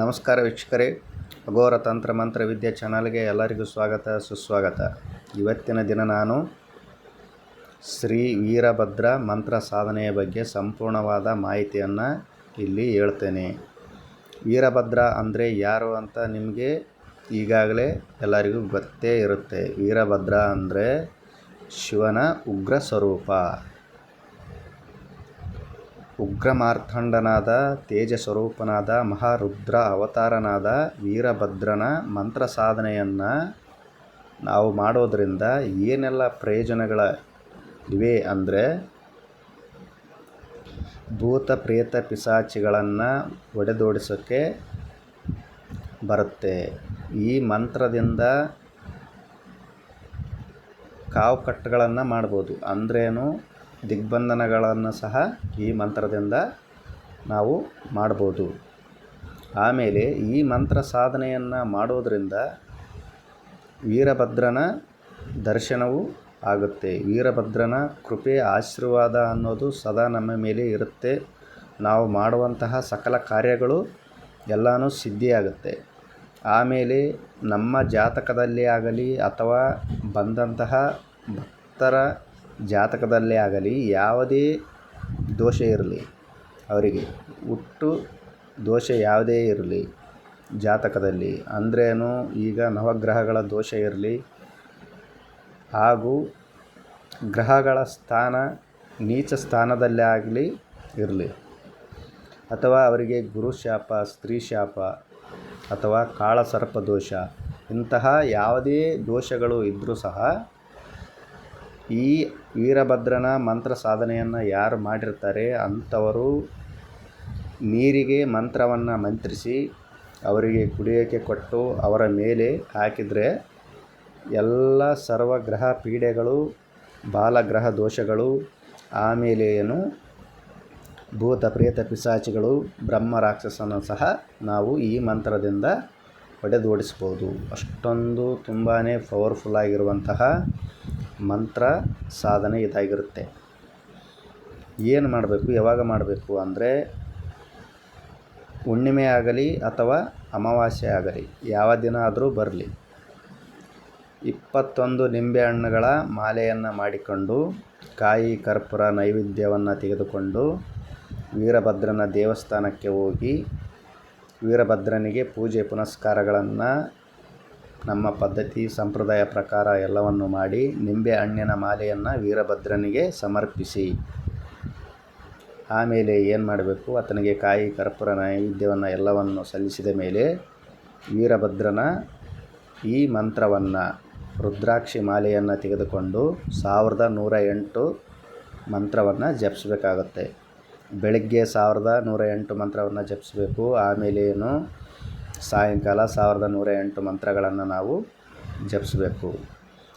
ನಮಸ್ಕಾರ ವೀಕ್ಷಕರೇ. ಅಘೋರ ತಂತ್ರ ಮಂತ್ರ ವಿದ್ಯೆ ಚಾನಲ್ಗೆ ಎಲ್ಲರಿಗೂ ಸ್ವಾಗತ, ಸುಸ್ವಾಗತ. ಇವತ್ತಿನ ದಿನ ನಾನು ಶ್ರೀ ವೀರಭದ್ರ ಮಂತ್ರ ಸಾಧನೆಯ ಬಗ್ಗೆ ಸಂಪೂರ್ಣವಾದ ಮಾಹಿತಿಯನ್ನು ಇಲ್ಲಿ ಹೇಳ್ತೇನೆ. ವೀರಭದ್ರ ಅಂದರೆ ಯಾರು ಅಂತ ನಿಮಗೆ ಈಗಾಗಲೇ ಎಲ್ಲರಿಗೂ ಗೊತ್ತೇ ಇರುತ್ತೆ. ವೀರಭದ್ರ ಅಂದರೆ ಶಿವನ ಉಗ್ರ ಸ್ವರೂಪ. ಉಗ್ರಮಾರ್ತಾಂಡನಾದ ತೇಜಸ್ವರೂಪನಾದ, ಮಹಾರುದ್ರ ಅವತಾರನಾದ ವೀರಭದ್ರನ ಮಂತ್ರ ಸಾಧನೆಯನ್ನು ನಾವು ಮಾಡೋದರಿಂದ ಏನೆಲ್ಲ ಪ್ರಯೋಜನಗಳ ಇವೆ ಅಂದರೆ ಭೂತ ಪ್ರೇತ ಪಿಸಾಚಿಗಳನ್ನು ಒಡೆದೋಡಿಸೋಕ್ಕೆ ಬರುತ್ತೆ. ಈ ಮಂತ್ರದಿಂದ ಕಾವು ಕಟ್ಟುಗಳನ್ನು ಮಾಡ್ಬೋದು. ಅಂದ್ರೇನು? ದಿಗ್ಬಂಧನಗಳನ್ನು ಸಹ ಈ ಮಂತ್ರದಿಂದ ನಾವು ಮಾಡ್ಬೋದು ಆಮೇಲೆ ಈ ಮಂತ್ರ ಸಾಧನೆಯನ್ನು ಮಾಡೋದರಿಂದ ವೀರಭದ್ರನ ದರ್ಶನವೂ ಆಗುತ್ತೆ. ವೀರಭದ್ರನ ಕೃಪೆ, ಆಶೀರ್ವಾದ ಅನ್ನೋದು ಸದಾ ನಮ್ಮ ಮೇಲೆ ಇರುತ್ತೆ. ನಾವು ಮಾಡುವಂತಹ ಸಕಲ ಕಾರ್ಯಗಳು ಎಲ್ಲನೂ ಸಿದ್ಧಿಯಾಗುತ್ತೆ. ಆಮೇಲೆ ನಮ್ಮ ಜಾತಕದಲ್ಲಿ ಆಗಲಿ ಅಥವಾ ಬಂದಂತಹ ಭಕ್ತರ ಜಾತಕದಲ್ಲೇ ಆಗಲಿ ಯಾವುದೇ ದೋಷ ಇರಲಿ, ಅವರಿಗೆ ಹುಟ್ಟು ದೋಷ ಯಾವುದೇ ಇರಲಿ, ಜಾತಕದಲ್ಲಿ, ಅಂದ್ರೇನು ಈಗ ನವಗ್ರಹಗಳ ದೋಷ ಇರಲಿ ಹಾಗೂ ಗ್ರಹಗಳ ಸ್ಥಾನ ನೀಚ ಸ್ಥಾನದಲ್ಲೇ ಆಗಲಿ ಇರಲಿ. ಅಥವಾ ಅವರಿಗೆ ಗುರು ಶಾಪ, ಸ್ತ್ರೀ ಶಾಪ ಅಥವಾ ಕಾಳಸರ್ಪ ದೋಷ, ಇಂತಹ ಯಾವುದೇ ದೋಷಗಳು ಇದ್ದರೂ ಸಹ ಈ ವೀರಭದ್ರನ ಮಂತ್ರ ಸಾಧನೆಯನ್ನು ಯಾರು ಮಾಡಿರ್ತಾರೆ ಅಂಥವರು ನೀರಿಗೆ ಮಂತ್ರವನ್ನು ಮಂತ್ರಿಸಿ ಅವರಿಗೆ ಕುಡಿಯೋಕ್ಕೆ ಕೊಟ್ಟು ಅವರ ಮೇಲೆ ಹಾಕಿದರೆ ಎಲ್ಲ ಸರ್ವಗ್ರಹ ಪೀಡೆಗಳು, ಬಾಲಗ್ರಹ ದೋಷಗಳು, ಆಮೇಲೆ ಏನು ಭೂತ ಪ್ರೇತ ಪಿಸಾಚಿಗಳು, ಬ್ರಹ್ಮ ರಾಕ್ಷಸನ ಸಹ ನಾವು ಈ ಮಂತ್ರದಿಂದ ಹೊಡೆದೋಡಿಸ್ಬೋದು ಅಷ್ಟೊಂದು ತುಂಬಾ ಪವರ್ಫುಲ್ ಆಗಿರುವಂತಹ ಮಂತ್ರ ಸಾಧನೆ ಇದಾಗಿರುತ್ತೆ. ಏನು ಮಾಡಬೇಕು, ಯಾವಾಗ ಮಾಡಬೇಕು ಅಂದರೆ ಹುಣ್ಣಿಮೆ ಆಗಲಿ ಅಥವಾ ಅಮಾವಾಸ್ಯೆ ಆಗಲಿ, ಯಾವ ದಿನ ಆದರೂ ಬರಲಿ. ಇಪ್ಪತ್ತೊಂದು ನಿಂಬೆಹಣ್ಣುಗಳ ಮಾಲೆಯನ್ನು ಮಾಡಿಕೊಂಡು, ಕಾಯಿ, ಕರ್ಪೂರ, ನೈವೇದ್ಯವನ್ನು ತೆಗೆದುಕೊಂಡು, ವೀರಭದ್ರನ ದೇವಸ್ಥಾನಕ್ಕೆ ಹೋಗಿ ವೀರಭದ್ರನಿಗೆ ಪೂಜೆ ಪುನಸ್ಕಾರಗಳನ್ನು ನಮ್ಮ ಪದ್ಧತಿ, ಸಂಪ್ರದಾಯ ಪ್ರಕಾರ ಎಲ್ಲವನ್ನು ಮಾಡಿ ನಿಂಬೆ ಹಣ್ಣಿನ ಮಾಲೆಯನ್ನು ವೀರಭದ್ರನಿಗೆ ಸಮರ್ಪಿಸಿ. ಆಮೇಲೆ ಏನು ಮಾಡಬೇಕು? ಆತನಿಗೆ ಕಾಯಿ, ಕರ್ಪೂರ, ನೈವೇದ್ಯವನ್ನು ಎಲ್ಲವನ್ನು ಸಲ್ಲಿಸಿದ ಮೇಲೆ ವೀರಭದ್ರನ ಈ ಮಂತ್ರವನ್ನು, ರುದ್ರಾಕ್ಷಿ ಮಾಲೆಯನ್ನು ತೆಗೆದುಕೊಂಡು ಸಾವಿರದ ನೂರ ಎಂಟು ಮಂತ್ರವನ್ನು ಜಪಿಸ್ಬೇಕಾಗತ್ತೆ. ಬೆಳಗ್ಗೆ ಸಾವಿರದ ನೂರ ಎಂಟು ಮಂತ್ರವನ್ನು ಜಪಿಸಬೇಕು. ಆಮೇಲೆ ಏನು? ಸಾಯಂಕಾಲ ಸಾವಿರದ ನೂರ ಎಂಟು ಮಂತ್ರಗಳನ್ನು ನಾವು ಜಪಿಸಬೇಕು.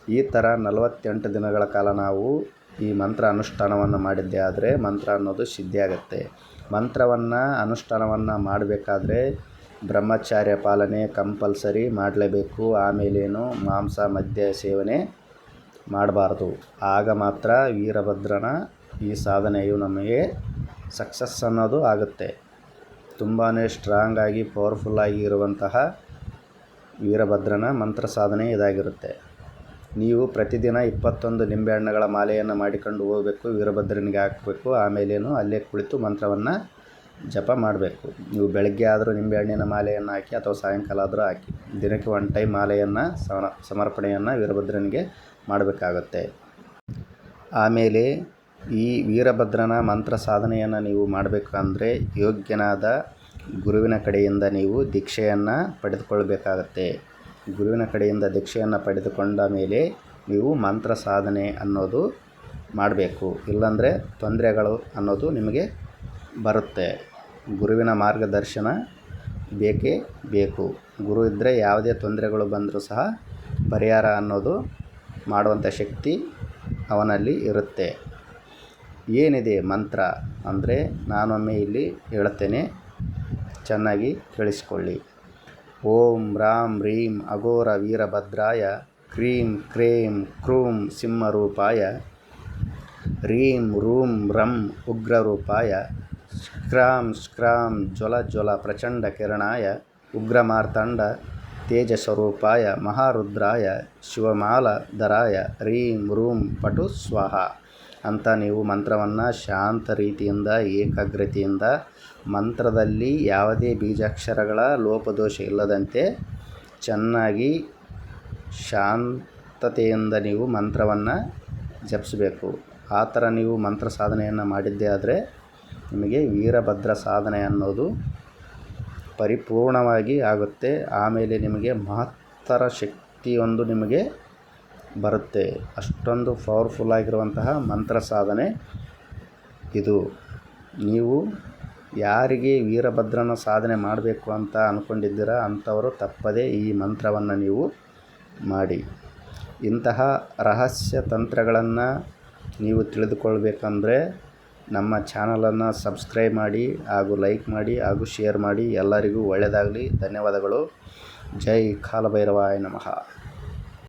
ಈ ಥರ ನಲವತ್ತೆಂಟು ದಿನಗಳ ಕಾಲ ನಾವು ಈ ಮಂತ್ರ ಅನುಷ್ಠಾನವನ್ನು ಮಾಡಿದ್ದೇ ಆದರೆ ಮಂತ್ರ ಅನ್ನೋದು ಸಿದ್ಧಿಯಾಗತ್ತೆ ಮಂತ್ರವನ್ನು, ಅನುಷ್ಠಾನವನ್ನು ಮಾಡಬೇಕಾದ್ರೆ ಬ್ರಹ್ಮಚಾರ್ಯ ಪಾಲನೆ ಕಂಪಲ್ಸರಿ ಮಾಡಲೇಬೇಕು. ಆಮೇಲೇನು ಮಾಂಸ, ಮದ್ಯ ಸೇವನೆ ಮಾಡಬಾರ್ದು. ಆಗ ಮಾತ್ರ ವೀರಭದ್ರನ ಈ ಸಾಧನೆಯು ನಮಗೆ ಸಕ್ಸಸ್ ಅನ್ನೋದು ಆಗುತ್ತೆ. ತುಂಬಾ ಸ್ಟ್ರಾಂಗ್ ಸ್ಟ್ರಾಂಗಾಗಿ ಪವರ್ಫುಲ್ಲಾಗಿ ಇರುವಂತಹ ವೀರಭದ್ರನ ಮಂತ್ರ ಸಾಧನೆ ಇದಾಗಿರುತ್ತೆ. ನೀವು ಪ್ರತಿದಿನ ಇಪ್ಪತ್ತೊಂದು ನಿಂಬೆಹಣ್ಣುಗಳ ಮಾಲೆಯನ್ನು ಮಾಡಿಕೊಂಡು ಹೋಗಬೇಕು, ವೀರಭದ್ರನಿಗೆ ಹಾಕಬೇಕು, ಆಮೇಲೇನು ಅಲ್ಲೇ ಕುಳಿತು ಮಂತ್ರವನ್ನು ಜಪ ಮಾಡಬೇಕು. ನೀವು ಬೆಳಗ್ಗೆ ಆದರೂ ನಿಂಬೆಹಣ್ಣಿನ ಮಾಲೆಯನ್ನು ಹಾಕಿ ಅಥವಾ ಸಾಯಂಕಾಲ ಆದರೂ ಹಾಕಿ, ದಿನಕ್ಕೆ ಒನ್ ಟೈಮ್ ಮಾಲೆಯನ್ನು ಸಮರ್ಪಣೆಯನ್ನು ವೀರಭದ್ರನಿಗೆ ಮಾಡಬೇಕಾಗುತ್ತೆ. ಆಮೇಲೆ ಈ ವೀರಭದ್ರನ ಮಂತ್ರ ಸಾಧನೆಯನ್ನು ನೀವು ಮಾಡಬೇಕಂದ್ರೆ ಯೋಗ್ಯನಾದ ಗುರುವಿನ ಕಡೆಯಿಂದ ನೀವು ದೀಕ್ಷೆಯನ್ನು ಪಡೆದುಕೊಳ್ಬೇಕಾಗತ್ತೆ. ಗುರುವಿನ ಕಡೆಯಿಂದ ದೀಕ್ಷೆಯನ್ನು ಪಡೆದುಕೊಂಡ ಮೇಲೆ ನೀವು ಮಂತ್ರ ಸಾಧನೆ ಅನ್ನೋದು ಮಾಡಬೇಕು. ಇಲ್ಲಾಂದರೆ ತೊಂದರೆಗಳು ಅನ್ನೋದು ನಿಮಗೆ ಬರುತ್ತೆ. ಗುರುವಿನ ಮಾರ್ಗದರ್ಶನ ಬೇಕೇ ಬೇಕು. ಗುರು ಇದ್ದರೆ ಯಾವುದೇ ತೊಂದರೆಗಳು ಬಂದರೂ ಸಹ ಪರಿಹಾರ ಅನ್ನೋದು ಮಾಡುವಂಥ ಶಕ್ತಿ ಅವನಲ್ಲಿ ಇರುತ್ತೆ. ಏನಿದೆ ಮಂತ್ರ ಅಂದರೆ ನಾನೊಮ್ಮೆ ಇಲ್ಲಿ ಹೇಳುತ್ತೇನೆ. ಚೆನ್ನಾಗಿ ಕೇಳಿಸಿಕೊಳ್ಳಿ. ಓಂ ರಾಂ ರೀಂ ಅಘೋರ ವೀರಭದ್ರಾಯ ಕ್ರೀಂ ಕ್ರೇಂ ಕ್ರೂಂ ಸಿಂಹರೂಪಾಯ ರೀಂ ರೂಂ ರಂ ಉಗ್ರರೂಪಾಯ ಸ್ಕ್ರಾಂ ಸ್ಕ್ರಾಂ ಜ್ವಲ ಜ್ವಲ ಪ್ರಚಂಡ ಕಿರಣಾಯ ಉಗ್ರಮಾರ್ತಂಡ ತೇಜಸ್ವರೂಪಾಯ ಮಹಾರುದ್ರಾಯ ಶಿವಮಾಲಧರಾಯ ರೀಂ ರೂಂ ಪಟು ಸ್ವಾಹ. ಅಂತ ನೀವು ಮಂತ್ರವನ್ನು ಶಾಂತ ರೀತಿಯಿಂದ, ಏಕಾಗ್ರತೆಯಿಂದ, ಮಂತ್ರದಲ್ಲಿ ಯಾವುದೇ ಬೀಜಾಕ್ಷರಗಳ ಲೋಪದೋಷ ಇಲ್ಲದಂತೆ ಚೆನ್ನಾಗಿ ಶಾಂತತೆಯಿಂದ ನೀವು ಮಂತ್ರವನ್ನು ಜಪಿಸಬೇಕು. ಆ ಥರ ನೀವು ಮಂತ್ರ ಸಾಧನೆಯನ್ನು ಮಾಡಿದ್ದೇ ಆದರೆ ನಿಮಗೆ ವೀರಭದ್ರ ಸಾಧನೆ ಅನ್ನೋದು ಪರಿಪೂರ್ಣವಾಗಿ ಆಗುತ್ತೆ. ಆಮೇಲೆ ನಿಮಗೆ ಮಹತ್ತರ ಶಕ್ತಿಯೊಂದು ನಿಮಗೆ ಬರುತ್ತೆ. ಅಷ್ಟೊಂದು ಪವರ್ಫುಲ್ ಆಗಿರುವಂತಹ ಮಂತ್ರ ಸಾಧನೆ ಇದು. ನೀವು ಯಾರಿಗೆ ವೀರಭದ್ರನ ಸಾಧನೆ ಮಾಡಬೇಕು ಅಂತ ಅಂದ್ಕೊಂಡಿದ್ದೀರ ಅಂಥವರು ತಪ್ಪದೇ ಈ ಮಂತ್ರವನ್ನು ನೀವು ಮಾಡಿ. ಇಂತಹ ರಹಸ್ಯ ತಂತ್ರಗಳನ್ನು ನೀವು ತಿಳಿದುಕೊಳ್ಬೇಕಂದ್ರೆ ನಮ್ಮ ಚಾನಲನ್ನು ಸಬ್ಸ್ಕ್ರೈಬ್ ಮಾಡಿ ಹಾಗೂ ಲೈಕ್ ಮಾಡಿ ಹಾಗೂ ಶೇರ್ ಮಾಡಿ ಎಲ್ಲರಿಗೂ ಒಳ್ಳೆಯದಾಗಲಿ. ಧನ್ಯವಾದಗಳು. ಜೈ ಕಾಲಭೈರವಾಯ ನಮಃ.